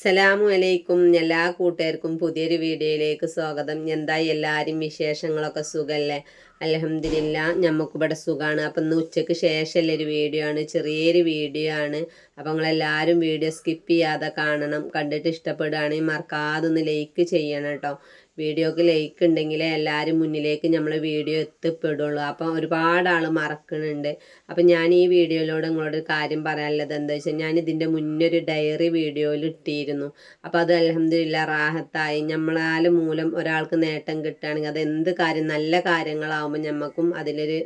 അസ്സലാമു അലൈക്കും എല്ലാ കൂട്ടുകാർക്കും പുതിയൊരു വീഡിയോയിലേക്ക് സ്വാഗതം. എന്തായി എല്ലാവരും വിശേഷങ്ങളൊക്കെ സുഖമല്ലേ അലഹമില്ല ഞമ്മക്കിവിടെ സുഖമാണ് അപ്പം ഇന്ന് ഉച്ചയ്ക്ക് ശേഷമുള്ള ഒരു വീഡിയോ ആണ്. ചെറിയൊരു വീഡിയോ ആണ്. അപ്പം നിങ്ങളെല്ലാവരും വീഡിയോ സ്കിപ്പ് ചെയ്യാതെ കാണണം. കണ്ടിട്ട് ഇഷ്ടപ്പെടുകയാണെങ്കിൽ മറക്കാതെ ഒന്ന് ലൈക്ക് ചെയ്യണം കേട്ടോ. വീഡിയോക്ക് ലൈക്ക് ഉണ്ടെങ്കിലേ എല്ലാവരും മുന്നിലേക്ക് നമ്മൾ വീഡിയോ എത്തിപ്പെടുള്ളൂ. അപ്പം ഒരുപാട് ആൾ മറക്കുന്നുണ്ട് അപ്പം ഞാൻ ഈ വീഡിയോയിലൂടെ നിങ്ങളോട് കാര്യം പറയാനുള്ളത് എന്താ വെച്ചാൽ ഞാൻ ഇതിന്റെ മുന്നേ ഒരു ഡയറി വീഡിയോയിൽ ഇട്ടിരുന്നു. അപ്പോൾ അത് അലഹമില്ല റാഹത്തായി. നമ്മളാൽ മൂലം ഒരാൾക്ക് നേട്ടം കിട്ടുകയാണെങ്കിൽ അത് എന്ത് കാര്യം നല്ല കാര്യങ്ങളാവുമ്പോൾ ഞമ്മക്കും അതിലൊരു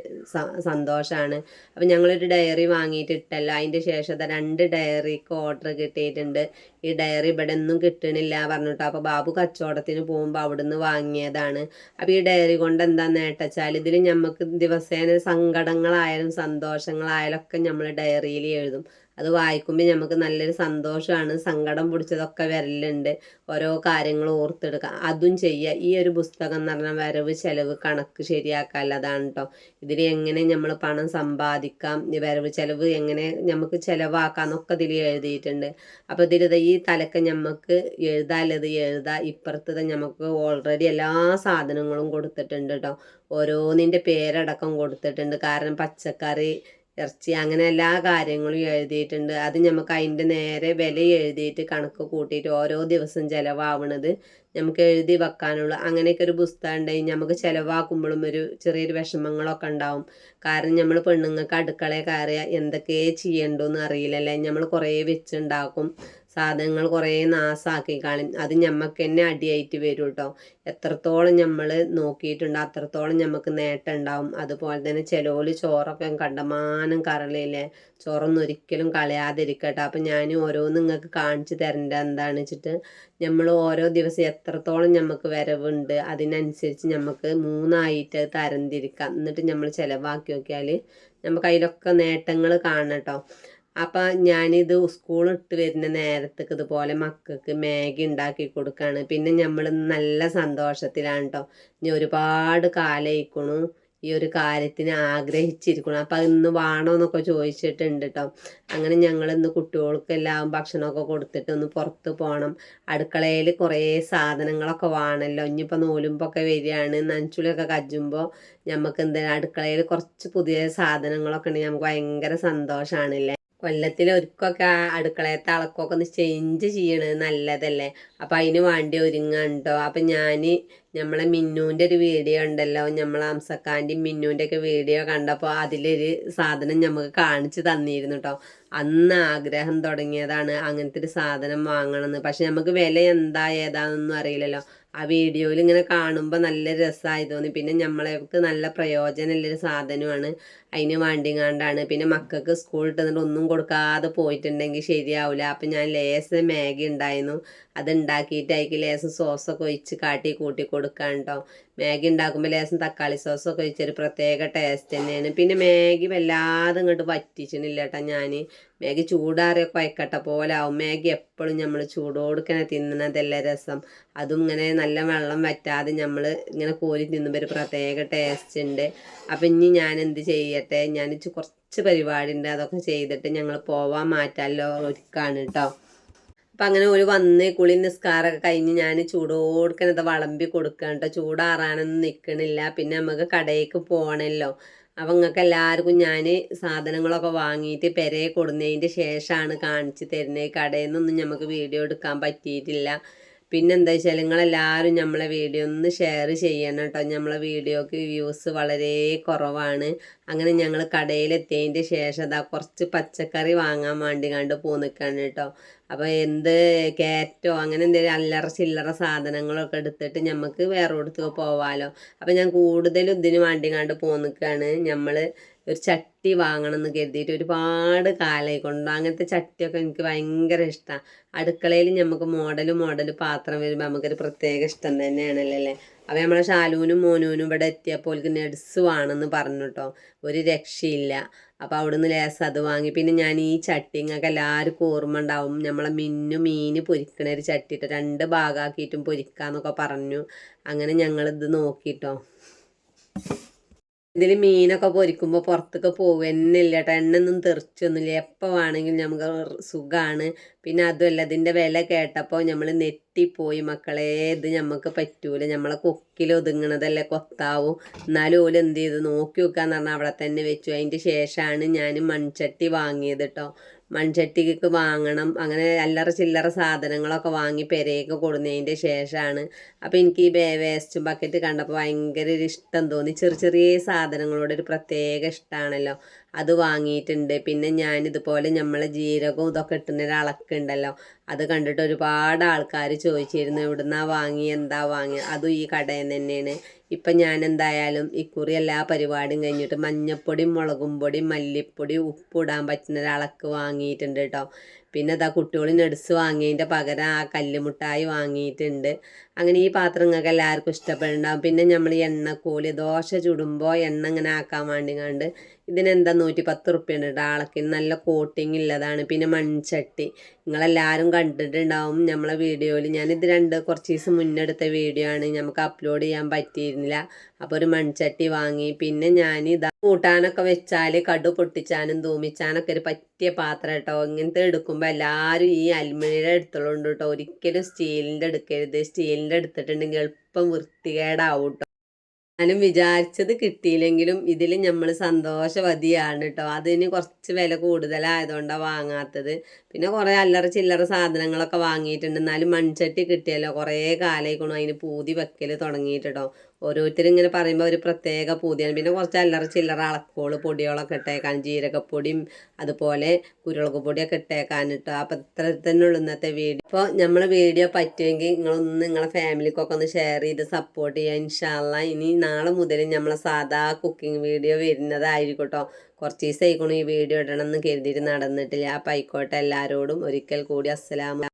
സന്തോഷമാണ് അപ്പം ഞങ്ങളൊരു ഡയറി വാങ്ങിയിട്ട് ഇട്ടല്ലോ. അതിന്റെ ശേഷം രണ്ട് ഡയറിക്ക് ഓർഡർ കിട്ടിയിട്ടുണ്ട്. ഈ ഡയറി ഇവിടെ ഒന്നും കിട്ടണില്ല പറഞ്ഞിട്ടോ. അപ്പോൾ ബാബു കച്ചവടത്തിന് പോകുമ്പോൾ അവിടുന്ന് വാങ്ങിയതാണ്. അപ്പോൾ ഈ ഡയറി കൊണ്ട് എന്താ നേട്ടച്ചാൽ ഇതിൽ നമുക്ക് ദിവസേന സങ്കടങ്ങളായാലും സന്തോഷങ്ങളായാലും ഒക്കെ നമ്മൾ ഡയറിയിൽ എഴുതും. അത് വായിക്കുമ്പോൾ നമുക്ക് നല്ലൊരു സന്തോഷമാണ് സങ്കടം പിടിച്ചതൊക്കെ വരലുണ്ട്. ഓരോ കാര്യങ്ങൾ ഓർത്തെടുക്കുക അതും ചെയ്യുക ഈ ഒരു പുസ്തകം എന്ന് പറഞ്ഞാൽ വരവ് ചെലവ് കണക്ക് ശരിയാക്കാനുള്ളതാണ് കേട്ടോ ഇതിൽ എങ്ങനെ നമ്മൾ പണം സമ്പാദിക്കാം? ഈ വരവ് ചെലവ് എങ്ങനെ നമുക്ക് ചിലവാക്കാം എന്നൊക്കെ ഇതിൽ എഴുതിയിട്ടുണ്ട്. അപ്പോൾ ഇതിൽ ഈ തലക്ക് നമുക്ക് എഴുതാല്ലത് എഴുതാം. ഇപ്പുറത്തത് നമുക്ക് ഓൾറെഡി എല്ലാ സാധനങ്ങളും കൊടുത്തിട്ടുണ്ട് കേട്ടോ ഓരോന്നിന്റെ പേരടക്കം കൊടുത്തിട്ടുണ്ട്. കാരണം പച്ചക്കറി ഇറച്ചി അങ്ങനെ എല്ലാ കാര്യങ്ങളും എഴുതിയിട്ടുണ്ട്. അത് നമുക്ക് അതിന്റെ നേരെ വില എഴുതിയിട്ട് കണക്ക് കൂട്ടിയിട്ട് ഓരോ ദിവസം ചിലവാവണത് നമുക്ക് എഴുതി വെക്കാനുള്ള അങ്ങനെയൊക്കെ ഒരു പുസ്തകം ഉണ്ടെങ്കിൽ നമുക്ക് ചിലവാക്കുമ്പോഴും ഒരു ചെറിയൊരു വിഷമങ്ങളൊക്കെ ഉണ്ടാവും. കാരണം നമ്മൾ പെണ്ണുങ്ങൾക്ക് അടുക്കളയിൽ കയറിയ എന്തൊക്കെ ചെയ്യണ്ടോന്ന് അറിയില്ലല്ലേ? നമ്മൾ കുറേ വെച്ചുണ്ടാക്കും. സാധനങ്ങൾ കുറേ നാസാക്കി കാണും അത് ഞമ്മക്ക് തന്നെ അടിയായിട്ട് വരും കേട്ടോ എത്രത്തോളം നമ്മൾ നോക്കിയിട്ടുണ്ട് അത്രത്തോളം നമുക്ക് നേട്ടം ഉണ്ടാവും. അതുപോലെ തന്നെ ചിലോൽ ചോറൊക്കെ കണ്ടമാനം കറളില്ലേ ചോറൊന്നും ഒരിക്കലും കളയാതിരിക്കട്ടെ. അപ്പം ഞാൻ ഓരോന്ന് നിങ്ങൾക്ക് കാണിച്ചു തരേണ്ട എന്താണെന്ന് വെച്ചിട്ട് നമ്മൾ ഓരോ ദിവസം എത്രത്തോളം നമുക്ക് വരവുണ്ട് അതിനനുസരിച്ച് നമുക്ക് മൂന്നായിട്ട് തരംതിരിക്കാം. എന്നിട്ട് നമ്മൾ ചിലവാക്കി നോക്കിയാൽ നമുക്ക് അതിലൊക്കെ നേട്ടങ്ങൾ കാണണം കേട്ടോ അപ്പം ഞാനിത് സ്കൂൾ ഇട്ട് വരുന്ന നേരത്തേക്ക് ഇതുപോലെ മക്കൾക്ക് മാഗി ഉണ്ടാക്കി കൊടുക്കുകയാണ് പിന്നെ നമ്മൾ നല്ല സന്തോഷത്തിലാണ് കേട്ടോ ഇനി ഒരുപാട് കാലമായിക്കണു ഈ ഒരു കാര്യത്തിന് ആഗ്രഹിച്ചിരിക്കണം. അപ്പം ഇന്ന് വേണോ എന്നൊക്കെ ചോദിച്ചിട്ടുണ്ട് കേട്ടോ അങ്ങനെ ഞങ്ങൾ ഇന്ന് കുട്ടികൾക്കെല്ലാം ഭക്ഷണമൊക്കെ കൊടുത്തിട്ട് ഒന്ന് പുറത്ത് പോകണം അടുക്കളയിൽ കുറേ സാധനങ്ങളൊക്കെ വേണമല്ലോ ഇനിയിപ്പോൾ നൂലുമ്പൊക്കെ വരികയാണ്. നനച്ചുളിയൊക്കെ കജ്ജുമ്പോൾ നമുക്ക് എന്താ അടുക്കളയിൽ കുറച്ച് പുതിയ സാധനങ്ങളൊക്കെ ഉണ്ടെങ്കിൽ നമുക്ക് ഭയങ്കര സന്തോഷമാണല്ലേ കൊല്ലത്തിൽ ഒരുക്കൊക്കെ അടുക്കളയത്തെ അളക്കൊക്കെ ഒന്ന് ചേഞ്ച് ചെയ്യണത് നല്ലതല്ലേ. അപ്പം അതിന് വേണ്ടി ഒരുങ്ങണ്ടോ അപ്പം ഞാൻ നമ്മളെ മിന്നുവിന്റെ ഒരു വീഡിയോ ഉണ്ടല്ലോ. നമ്മളെ അംസക്കാന്റെയും മിന്നുവിന്റെ ഒക്കെ വീഡിയോ കണ്ടപ്പോൾ അതിലൊരു സാധനം നമുക്ക് കാണിച്ചു തന്നിരുന്നു കേട്ടോ അന്ന് ആഗ്രഹം തുടങ്ങിയതാണ് അങ്ങനത്തെ ഒരു സാധനം വാങ്ങണമെന്ന് പക്ഷെ നമുക്ക് വില എന്താ ഏതാണെന്നൊന്നും അറിയില്ലല്ലോ. ആ വീഡിയോയിൽ ഇങ്ങനെ കാണുമ്പോൾ നല്ല രസമായി തോന്നി. പിന്നെ നമ്മളെക്ക് നല്ല പ്രയോജനമുള്ളൊരു സാധനമാണ്. അതിന് വേണ്ടിങ്ങാണ്ടാണ്. പിന്നെ മക്കൾക്ക് സ്കൂൾ ഇട്ടുന്നിട്ട് ഒന്നും കൊടുക്കാതെ പോയിട്ടുണ്ടെങ്കിൽ ശരിയാവില്ല അപ്പം ഞാൻ ലേസ് മാഗി ഉണ്ടായിരുന്നു. അത് ഉണ്ടാക്കിയിട്ട് അതിക്ക് ലേസ് സോസൊക്കെ ഒഴിച്ച് കാട്ടി കൂട്ടി കൊടുക്കാൻ കേട്ടോ മാഗി ഉണ്ടാക്കുമ്പോൾ ലേശം തക്കാളി സോസൊക്കെ ഒഴിച്ചൊരു പ്രത്യേക ടേസ്റ്റ് തന്നെയാണ്. പിന്നെ മാഗി വല്ലാതെ ഇങ്ങോട്ട് വറ്റിച്ചിട്ടില്ല കേട്ടോ ഞാൻ മാഗി ചൂടാറിയ കുഴക്കട്ട പോലെ ആവും. മാഗി എപ്പോഴും നമ്മൾ ചൂടോടുക്കനെ തിന്നണതല്ല രസം. അതും ഇങ്ങനെ നല്ല വെള്ളം വറ്റാതെ നമ്മൾ ഇങ്ങനെ കോരി തിന്നുമ്പോൾ ഒരു പ്രത്യേക ടേസ്റ്റ് ഉണ്ട് അപ്പം ഇനി ഞാൻ എന്ത് ചെയ്യട്ടെ? ഞാൻ കുറച്ച് പരിപാടി ഉണ്ട് അതൊക്കെ ചെയ്തിട്ട് ഞങ്ങൾ പോവാൻ മാറ്റാമല്ലോ ഒരുക്കാണ് കേട്ടോ അപ്പം അങ്ങനെ ഒരു വന്ന് കുളി നിസ്കാരമൊക്കെ കഴിഞ്ഞ് ഞാൻ ചൂടോടുക്കനത് വളമ്പി കൊടുക്കണ്ട ചൂടാറാനൊന്നും നിൽക്കണില്ല പിന്നെ നമുക്ക് കടയിലേക്ക് പോകണമല്ലോ അപ്പം നിങ്ങൾക്ക് എല്ലാവർക്കും ഞാൻ സാധനങ്ങളൊക്കെ വാങ്ങിയിട്ട് പെരയെ കൊടുന്നതിന്റെ ശേഷമാണ് കാണിച്ചു തരുന്നത് കടയിൽ നിന്നൊന്നും നമുക്ക് വീഡിയോ എടുക്കാൻ പറ്റിയിട്ടില്ല. പിന്നെന്താ വെച്ചാൽ നിങ്ങളെല്ലാവരും നമ്മളെ വീഡിയോ ഒന്ന് ഷെയർ ചെയ്യണം കേട്ടോ നമ്മളെ വീഡിയോക്ക് വ്യൂസ് വളരെ കുറവാണ്. അങ്ങനെ ഞങ്ങൾ കടയിലെത്തിയതിന്റെ ശേഷം അതാ കുറച്ച് പച്ചക്കറി വാങ്ങാൻ വേണ്ടി കണ്ട് പോന്നിക്കാണ് കേട്ടോ അപ്പോൾ എന്ത് കയറ്റോ അങ്ങനെ എന്തെങ്കിലും അല്ലറ ചില്ലറ സാധനങ്ങളൊക്കെ എടുത്തിട്ട് നമുക്ക് വേറെ ഇടത്ത് പോവാലോ. അപ്പോൾ ഞാൻ കൂടുതലും ഇതിന് വേണ്ടി കണ്ട് പോന്നിക്കാണ്. നമ്മൾ ഒരു ചട്ടി വാങ്ങണം എന്ന് കരുതിയിട്ട് ഒരുപാട് കാലമായി കൊണ്ടു. അങ്ങനത്തെ ചട്ടിയൊക്കെ എനിക്ക് ഭയങ്കര ഇഷ്ടമാണ് അടുക്കളയിൽ നമുക്ക് മോഡൽ മോഡൽ പാത്രം വരുമ്പോൾ നമുക്കൊരു പ്രത്യേക ഇഷ്ടം തന്നെയാണല്ലോ അപ്പോൾ നമ്മളെ ഷാലൂനും മോനൂനും ഇവിടെ എത്തിയപ്പോൾ നെഡ്സ് വേണമെന്ന് പറഞ്ഞു കേട്ടോ ഒരു രക്ഷയില്ല. അപ്പോൾ അവിടുന്ന് ലേസ് അത് വാങ്ങി. പിന്നെ ഞാൻ ഈ ചട്ടിങ്ങൊക്കെ എല്ലാവർക്കും ഓർമ്മ ഉണ്ടാവും. നമ്മളെ മിന്നു മീൻ പൊരിക്കണ ഒരു ചട്ടിയിട്ട് രണ്ട് ഭാഗമാക്കിയിട്ടും പൊരിക്കാന്നൊക്കെ പറഞ്ഞു. അങ്ങനെ ഞങ്ങളിത് നോക്കിട്ടോ ഇതിൽ മീനൊക്കെ പൊരിക്കുമ്പോൾ പുറത്തൊക്കെ പോകുന്നില്ല കേട്ടോ എണ്ണൊന്നും തെറിച്ചൊന്നുമില്ല എപ്പോൾ വേണമെങ്കിലും നമുക്ക് സുഖമാണ് പിന്നെ അതുമല്ല ഇതിന്റെ വില കേട്ടപ്പോൾ നമ്മൾ നെറ്റിപ്പോയി മക്കളെ. ഇത് നമുക്ക് പറ്റൂല. നമ്മളെ കൊക്കിൽ ഒതുങ്ങണതല്ലേ കൊത്താവും. എന്നാലും ഓൽ എന്ത് ചെയ്ത്? നോക്കി വെക്കാന്ന് പറഞ്ഞാൽ അവിടെ തന്നെ വെച്ചു. അതിന്റെ ശേഷമാണ് ഞാൻ മൺചട്ടി വാങ്ങിയത് കേട്ടോ മൺചട്ടിക്ക് വാങ്ങണം. അങ്ങനെ അല്ലറ ചില്ലറ സാധനങ്ങളൊക്കെ വാങ്ങി പെരയൊക്കെ കൊടുന്നതിന്റെ ശേഷമാണ് അപ്പോൾ എനിക്ക് ഈ വേസ്റ്റ് ബക്കറ്റ് കണ്ടപ്പോൾ ഭയങ്കര ഒരു ഇഷ്ടം തോന്നി. ചെറിയ ചെറിയ സാധനങ്ങളോട് ഒരു പ്രത്യേക ഇഷ്ടമാണല്ലോ അത് വാങ്ങിയിട്ടുണ്ട്. പിന്നെ ഞാൻ ഇതുപോലെ നമ്മളെ ജീരകവും ഇതൊക്കെ ഇട്ടുന്ന ഒരു അളക്കുണ്ടല്ലോ അത് കണ്ടിട്ട് ഒരുപാട് ആൾക്കാർ ചോദിച്ചിരുന്നു എവിടുന്നാ വാങ്ങി എന്താ വാങ്ങി അതും ഈ കടയിൽ തന്നെയാണ് ഇപ്പം ഞാൻ എന്തായാലും ഇക്കുറി എല്ലാ പരിപാടിയും കഴിഞ്ഞിട്ട് മഞ്ഞപ്പൊടി മുളകും പൊടി മല്ലിപ്പൊടി ഇടാൻ പറ്റുന്ന ഒരളക്ക് വാങ്ങിയിട്ടുണ്ട് കേട്ടോ. പിന്നെ അതാ കുട്ടികൾ നട്സ് വാങ്ങിയതിന്റെ പകരം ആ കല്ലുമുട്ടായി വാങ്ങിയിട്ടുണ്ട്. അങ്ങനെ ഈ പാത്രം നിങ്ങൾക്ക് എല്ലാവർക്കും ഇഷ്ടപ്പെടുന്നുണ്ടാവും. പിന്നെ നമ്മൾ എണ്ണ എണ്ണക്കോൽ ദോശ ചുടുമ്പോൾ എണ്ണ ഇങ്ങനെ ആക്കാൻ വേണ്ടി കണ്ട് ഇതിനെന്താ നൂറ്റി പത്ത് റുപ്യ കേട്ടോ. ആളക്കിന് നല്ല കോട്ടിങ് ഉള്ളതാണ്. പിന്നെ മൺചട്ടി. നിങ്ങളെല്ലാവരും കണ്ടിട്ടുണ്ടാവും നമ്മളെ വീഡിയോയിൽ. ഞാനിത് രണ്ട് കുറച്ച് ദിവസം മുന്നെടുത്ത വീഡിയോ ആണ്. നമുക്ക് അപ്ലോഡ് ചെയ്യാൻ പറ്റിയിരുന്നില്ല അപ്പോൾ ഒരു മൺചട്ടി വാങ്ങി. പിന്നെ ഞാൻ ഇതാ കൂട്ടാനൊക്കെ വെച്ചാൽ കടു പൊട്ടിച്ചാനും തൂമിച്ചാനൊക്കെ ഒരു പറ്റിയ പാത്രം കേട്ടോ. ഇങ്ങനത്തെ എടുക്കുമ്പോൾ എല്ലാവരും ഈ അലുമിനിയുടെ എടുത്തോളുണ്ട് കേട്ടോ. ഒരിക്കലും സ്റ്റീലിന്റെ എടുക്കരുത്. സ്റ്റീലിന്റെ എടുത്തിട്ടുണ്ടെങ്കിൽ എളുപ്പം വൃത്തികേടാവും കേട്ടോ. ഞാനും വിചാരിച്ചത് കിട്ടിയില്ലെങ്കിലും ഇതിൽ നമ്മൾ സന്തോഷവതിയാണ് കേട്ടോ അതിന് കുറച്ച് വില കൂടുതലായതുകൊണ്ടാണ് വാങ്ങാത്തത്. പിന്നെ കുറേ അല്ലറ ചില്ലറ സാധനങ്ങളൊക്കെ വാങ്ങിയിട്ടുണ്ട്. എന്നാലും മൺചട്ടി കിട്ടിയല്ലോ. കുറേ കാലമായിക്കണു അതിന് പൂതി വെക്കൽ തുടങ്ങിയിട്ട് ഓരോരുത്തരും ഇങ്ങനെ പറയുമ്പോൾ ഒരു പ്രത്യേക പൂതിയാണ്. പിന്നെ കുറച്ച് അല്ലറ ചില്ലറ അളക്കോൾ പൊടികളൊക്കെ ഇട്ടേക്കാൻ ജീരകപ്പൊടിയും അതുപോലെ കുരുളക് പൊടിയൊക്കെ ഇട്ടേക്കാൻ കേട്ടോ അപ്പം ഇത്ര തന്നെ ഉള്ളു ഇന്നത്തെ വീഡിയോ. അപ്പോൾ നമ്മളെ വീഡിയോ പറ്റുമെങ്കിൽ നിങ്ങളൊന്ന് നിങ്ങളെ ഫാമിലിക്കൊക്കെ ഒന്ന് ഷെയർ ചെയ്ത് സപ്പോർട്ട് ചെയ്യുക ഇൻഷാല്ല ഇനി നാളെ മുതൽ നമ്മളെ സാധാ കുക്കിംഗ് വീഡിയോ വരുന്നതായിരിക്കട്ടോ. കേട്ടോ കുറച്ച് ദിവസം ഈ വീഡിയോ ഇടണം എന്ന് കരുതിയിട്ട് നടന്നിട്ടില്ല. അപ്പം ആയിക്കോട്ടെ എല്ലാവരോടും ഒരിക്കൽ കൂടി അസ്സലാമ